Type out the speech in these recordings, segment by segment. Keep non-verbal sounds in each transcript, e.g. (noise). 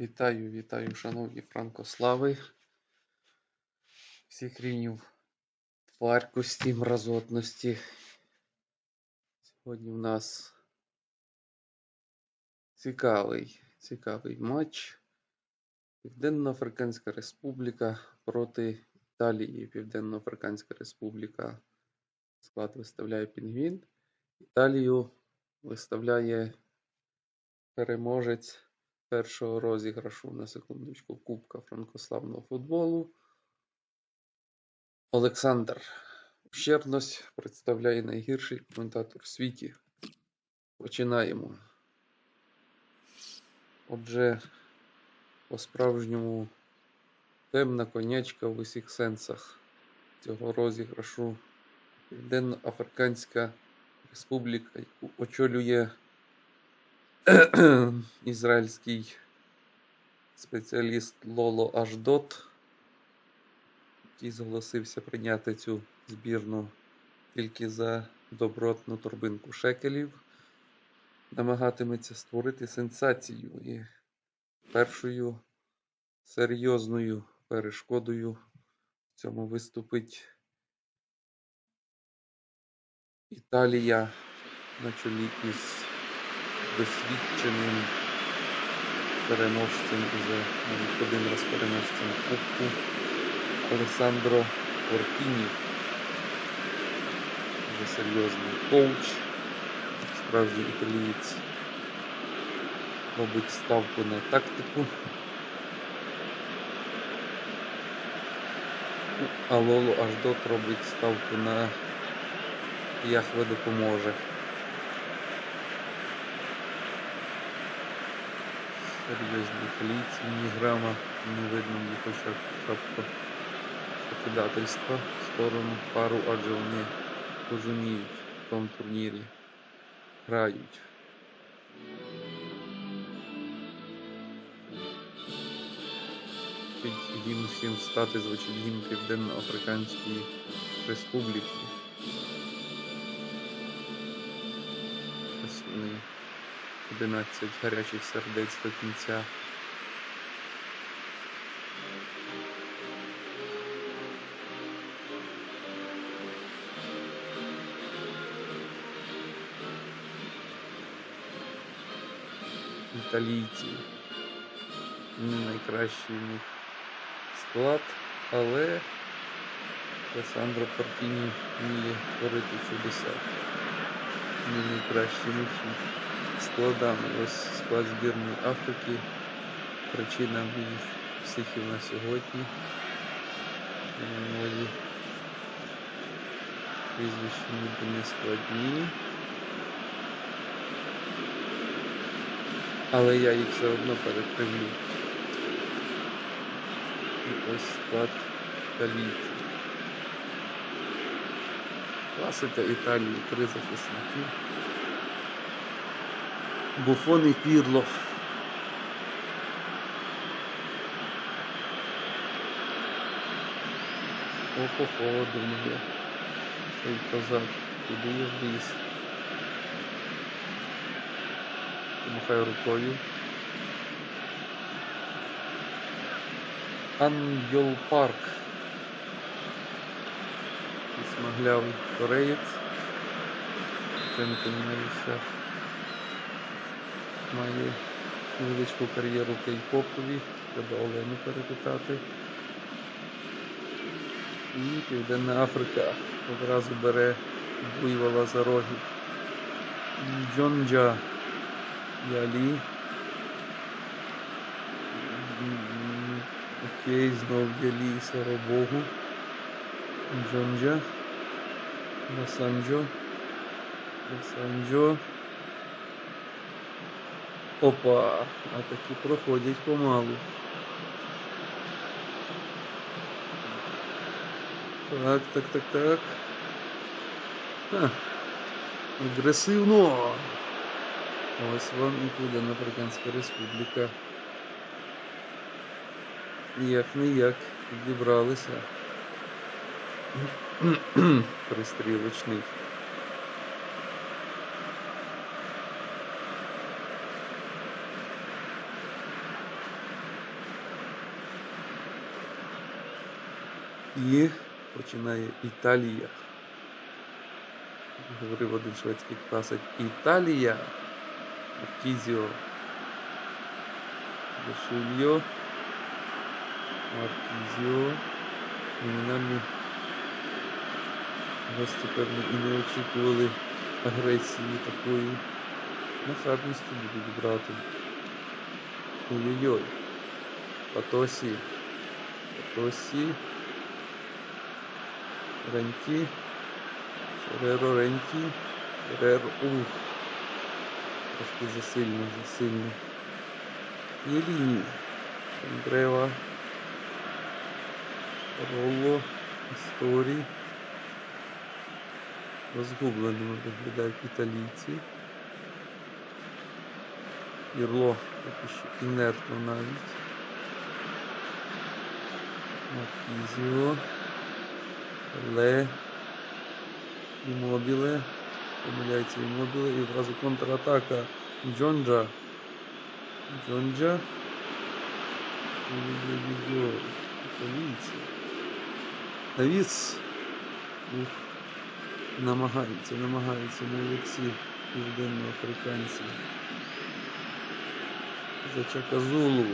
Вітаю, вітаю, шановні франкослави. Всіх рівнів варкості, мразотності. Сьогодні в нас цікавий, цікавий матч. Південно-Африканська Республіка проти Італії. Південно-Африканська Республіка склад виставляє Пінгвін. Італію виставляє переможець першого розіграшу на секундочку Кубка франкославного футболу. Олександр Ущербність представляє найгірший коментатор в світі. Починаємо. Отже, по-справжньому темна конячка в усіх сенсах цього розіграшу. Південно-Африканська Республіка, яку очолює (clears throat) ізраїльський спеціаліст Лоло Аждот, який зголосився прийняти цю збірну тільки за добротну торбинку шекелів, намагатиметься створити сенсацію і першою серйозною перешкодою в цьому виступить Італія на чолі із досвідченим переможцем навіть один раз переможцем Кубку Алесандро Фортіні. Вже серйозний коуч, справжній італієць робить ставку на тактику. А Лоло Аждот робить ставку на Яхве допоможе. Серйозні італійці, ні грама не видно хоча б шапка покидательства в сторону пару, адже вони розуміють в тому турнірі. Грають. Гімн всім встати, звучить гімн Південно-Африканської Республіки. 11 гарячих сердець до кінця. Італійці. Не найкращий у них склад, але Алесандро Партіні вміє творити чудеса. Не найкращими складами. Ось склад збірної Африки. Причина їх психів на сьогодні. Мої прізвища ніби не складні. Але я їх все одно перекривлю. І ось склад італійців. Класика Італії, три захисники. Буфон і Пірло. Охо-хо, думаю. Цей козак. Куди я вліз? Помахаю рукою. Ангел Парк. І смаглявий кореєць. Ценко Німейша має невеличку кар'єру в кей-попові. Треба Олену перепитати. І Південна Африка одразу бере буйвола за роги. Джонджа Ялі. Окей, знов Ялі, слава Богу. Джонджа. Масанджо. Масанджо. Опа, а такі проходять помалу. Так, так, так, так. Ха. Агресивно. Ось вам і Південно-Африканська Республіка. Як не як підібралися пристрілочний. І починає Італія. Говорив один шведський класик Італія. Маркізіо. Дешульо. Маркізіо. Кримінальний гості, певно, і не очікували агресії такої. Нахабністю будуть брати. Ой-ой-ой. Патосі. Патосі. Ренті. Фереро Ренті. Фереро. Ух. Трошки засильно, засильно. Єліні. Андрева. Ролло. Історії. Розгубленими виглядають італійці. Ірло поки що інертно навіть. Маркізіо. Ле. Імобіле. Помиляється імобіле і одразу контратака Джонджа. Джонджа. Італійці. Навіс. Ух. Намагаються, намагаються молодці південноафриканці. За Чаказулу.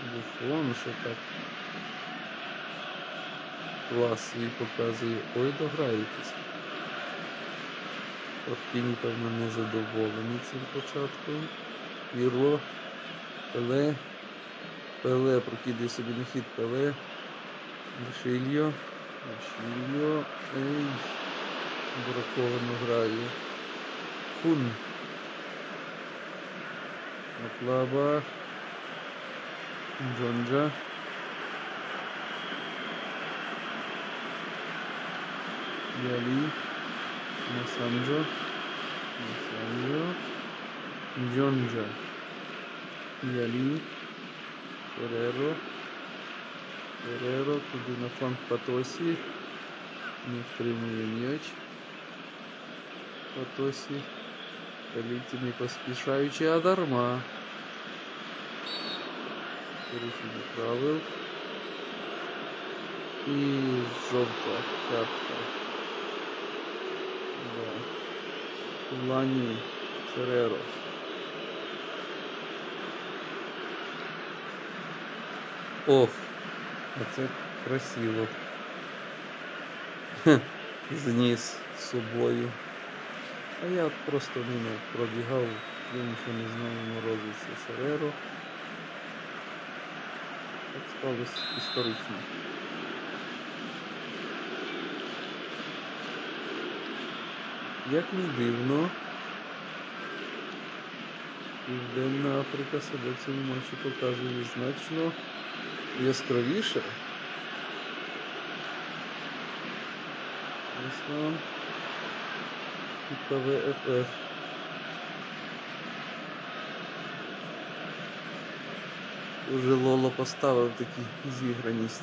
Буфон ще так. Клас свій показує. Ой, дограєтесь. Фортіні, певно, не задоволений цим початком. Ірло. Пеле. Пеле прокидає собі на хід Пеле. Дешильо. Дешильо. Ей. Браковано грає. Фун. Аплаба. Джонджа. Яли. Масанджо. Масанджо. Джонджа. Яли. Фереро. Фереро. Туди на фланг Патосі. Не втримує м'яч. Патосі. Політі не поспішаючи, а дарма. Порушення правил. І жовта картка. Да. Лані Фереро. Ох, Оце красиво. Зніс з собою. А я просто мимо пробігав, я нічого не знаю, морозився Фереро. Так сталося історично. Як не дивно, Південна Африка себе в цьому матчі показує значно яскравіше. Ось КВФФ. Уже Лоло поставив таку зіграність.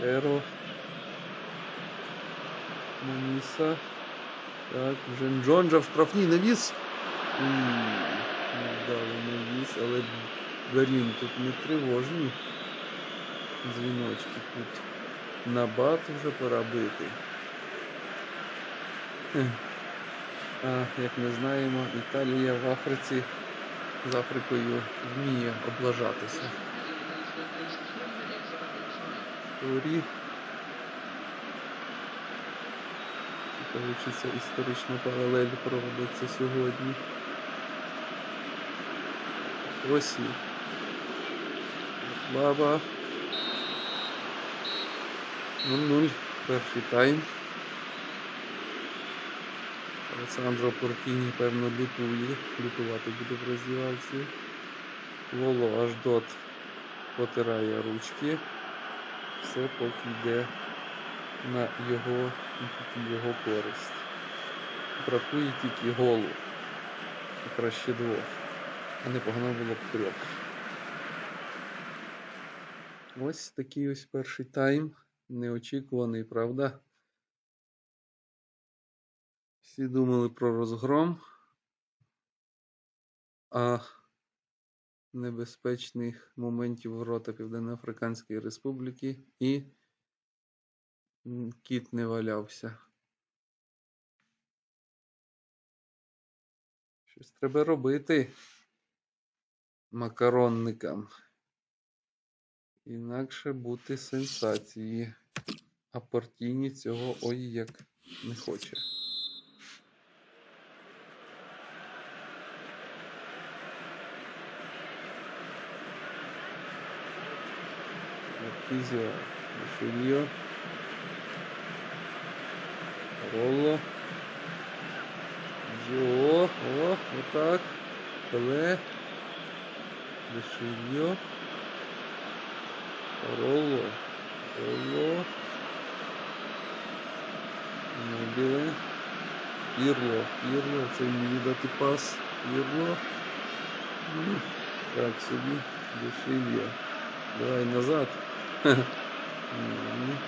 Сереро. Маніса. Так, вже Джонджа в штрафній навіс. Невдалий навіс, але Берін тут не тривожні. Дзвіночки тут. Набат вже пора бити. А як ми знаємо, Італія в Африці з Африкою вміє облажатися. Турі. Получиться історична паралель проводиться сьогодні. Ось і Баба. 0-0. Перший тайм. Олександро Портіні, певно, лютує. Лютувати буде в роздівальці. Лоло аж дот потирає ручки. Все поки йде на його, його користь. Бракує тільки голу. Краще двох. А непогано було б трьох. Ось такий ось перший тайм. Неочікуваний, правда? Всі думали про розгром. А небезпечних моментів ворота Південно-Африканської Республіки і кіт не валявся. Щось треба робити макаронникам. Інакше бути сенсації. А Портіні цього ой як не хоче. Маркізіо, Мішельо, Ролло. Йо, о, отак. Пеле. Мішельо. Ролло. Ролло. Мобіле. Пірло. Пірло. Це мені дати пас. Пірло. Ну, Так собі. Дешев'я. Давай назад. Мгм.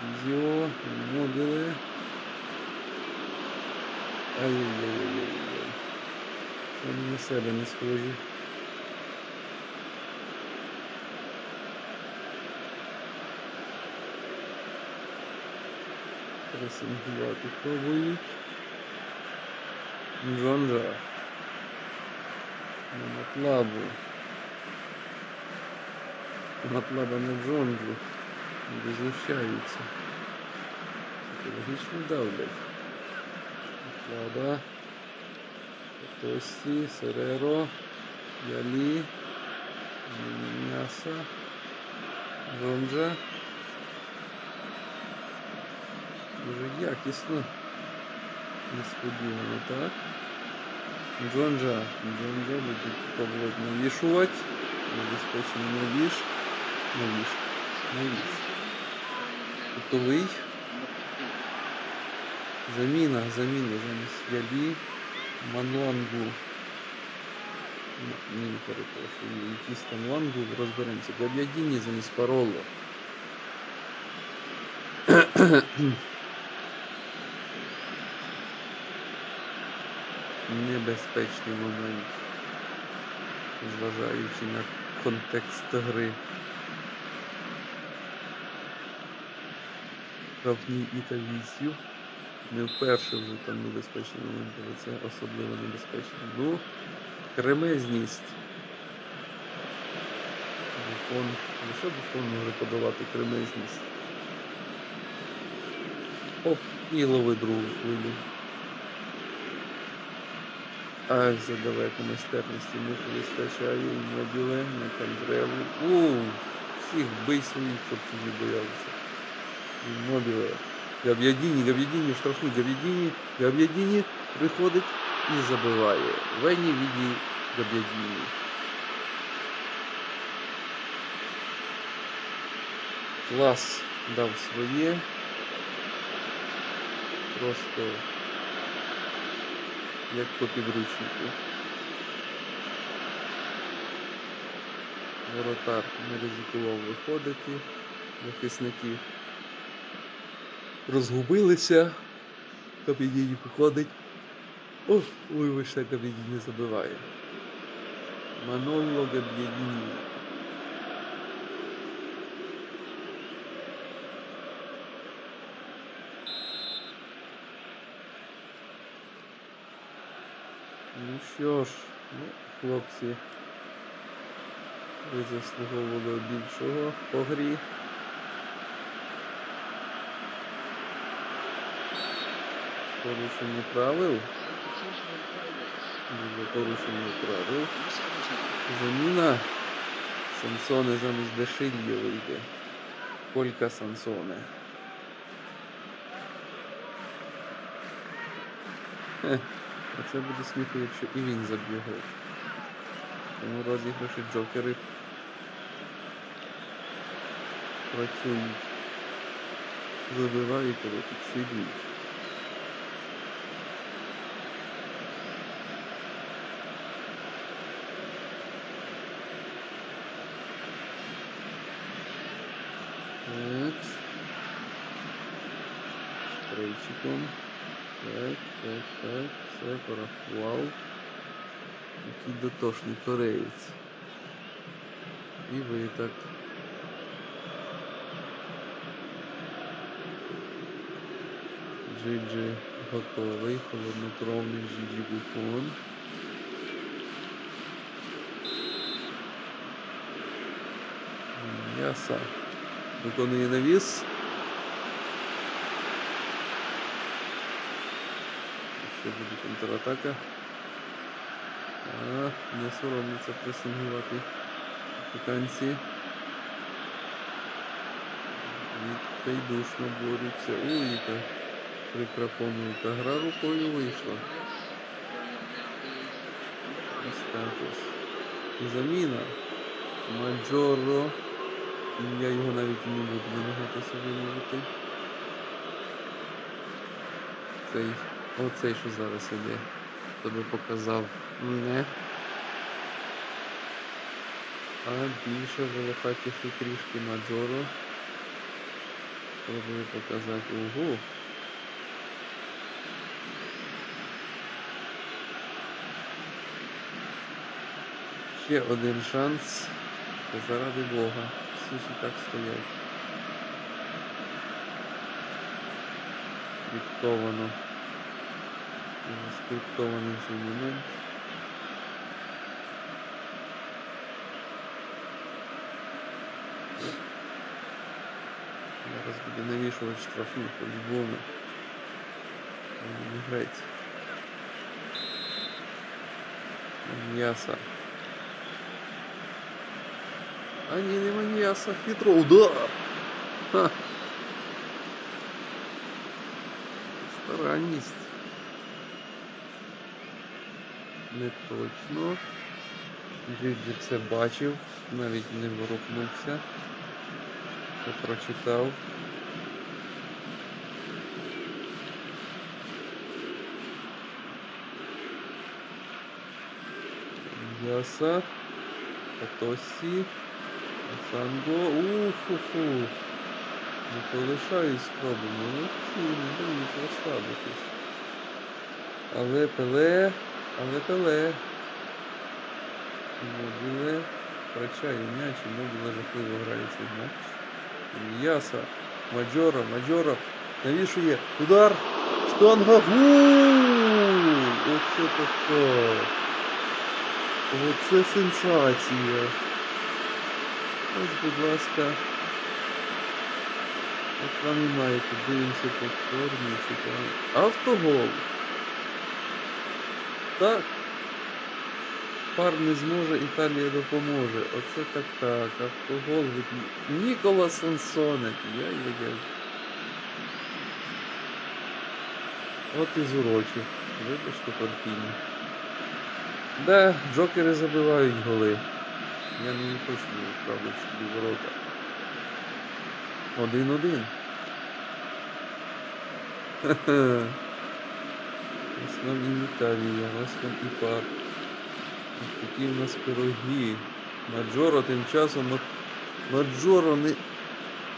Зіо. Мобіле. Вони на себе не схожі. Пресингувати пробують. Джонжа. На матлабу. Матлаба на Джонджу. Люди знущаються. Психологічно давлять. Матлаба. Тості, Сереро, Ялі, М'яса, Джонджа. Дуже якісно. Несподівано, так? Джонджа. Джонджа будуть пробувати навішувати. Небезпечно навіш. Навіш. Навіш. Кутовий. Заміна, заміна замість Ялі. Мануангу. Ні, Ні, перепрошую. Якийсь там лангу розберемося. Габ'ядіні замість паролу. (clears throat) Небезпечний момент, зважаючи на контекст гри. Равні італійців. Не вперше вже там небезпечні моменти, але це особливо небезпечно. Ну, кремезність. Буфон. Лише буфон може подавати кремезність. Оп, і лови другу хвилю. Ах, задалеко майстерності не вистачає мобіле на контреву. У, всіх бий своїх, щоб чужі боялися. Мобіле. Габ'ядіні, Габ'ядіні, штрафний Габ'ядіні, Габ'ядіні приходить і забиває. Вені віді Габ'ядіні. Клас дав своє. Просто як по підручнику. Воротар не ризикував виходити. Захисники розгубилися. Кабідіні приходить. О, ой, вище Кабідіні забиває. Маноло Габ'єдіні. Ну що ж, ну, хлопці, ви заслуговували більшого по грі. Порушення правил. Дуже порушення правил. Заміна. Сансоне замість Дешильє вийде. Колька Сансоне. Хе, а це буде сміху, якщо і він заб'є гол. Тому розіграші джокери працюють. Забивають, але підсилюють. Так. Стрейчиком. Так, так, так. Все порахував. Який дотошний кореєць. І ви так. Джиджи готовий, холоднокровний Джиджи Буфон. М'яса. Виконує навіс. Ще буде контратака. А, не соромляться пресингувати африканці. Відчайдушно борються. Яка прикра помилка. Гра рукою вийшла. Ось заміна. Маджоро. Я його навіть не буду намагатися вимовити. Цей, оцей, що зараз іде, тобі показав не. А більше волохатіші трішки Маджоро. Пробую показати. Ого. Ще один шанс. Заради Бога. Всі і так стоять. Скриптовано. Скриптований цей момент. Зараз буде навішувати штрафну по-любому. Не грайте. М'яса. А ні, нема м'яса. Хитро. Удар! Ха! Старанність. Не точно. Джиджи це бачив, навіть не ворухнувся. Це прочитав. Яса. Атосі. Санго. Уфу-фу. Не полишаю спроби. Молодці, не дають розслабитись. Але пеле, але. Мобіле втрачає м'яч, і Мобіле жахливо грає цей матч. Яса. Маджора, Маджора. Навішує. Удар. Штанга. Гул! Оце таке. Оце сенсація. Ось, будь ласка. От вам і маєте, дивимося повторні, цікаво. Автогол. Так. Пар не зможе, Італія допоможе. Оце так так. Автогол від Нікола Сансоне. Яй-яй-яй. От і зурочив. Вибачте партійні. Да, джокери забивають голи. Я не хочу правда собі ворота. Один-один. Ха-ха. Ось вам і пар. Такі в нас пироги. Маджоро тим часом Ма- Маджоро не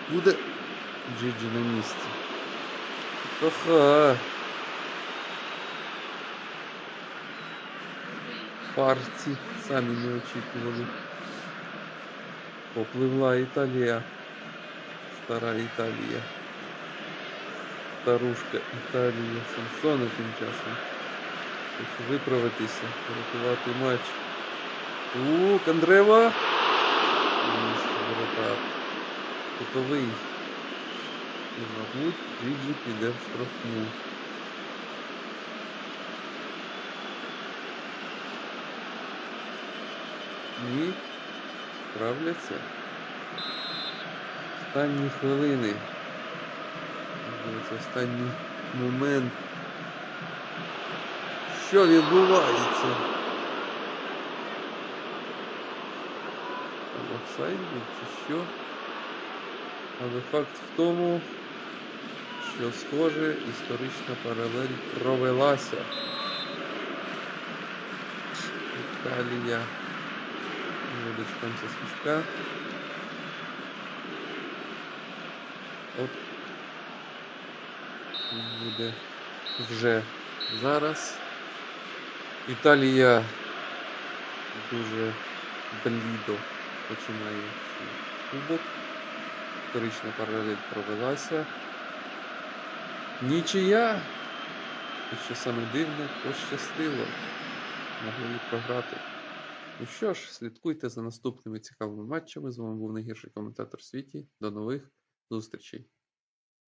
буде. Джиджі на місці. Ха-ха. Парці самі не очікували. Попливла Італія. Стара Італія. Старушка Італія. Самсона тим часом. Хоче виправитися, врятувати матч. У, Кандрева. Воротар. Кутовий. І, мабуть, Джиджі піде в штрафну. Ні. Справляться. Останні хвилини. Це останній момент. Що відбувається? Офсайд чи що? Але факт в тому, що схоже історична паралель провелася. Італія. Дочекаємося свічка. От. Буде вже зараз. Італія дуже блідо починає кубок. Історична паралель провелася. Нічия! І що саме дивне, пощастило. Могли програти. Ну що ж, слідкуйте за наступними цікавими матчами. З вами був найгірший коментатор світі. До нових зустрічей.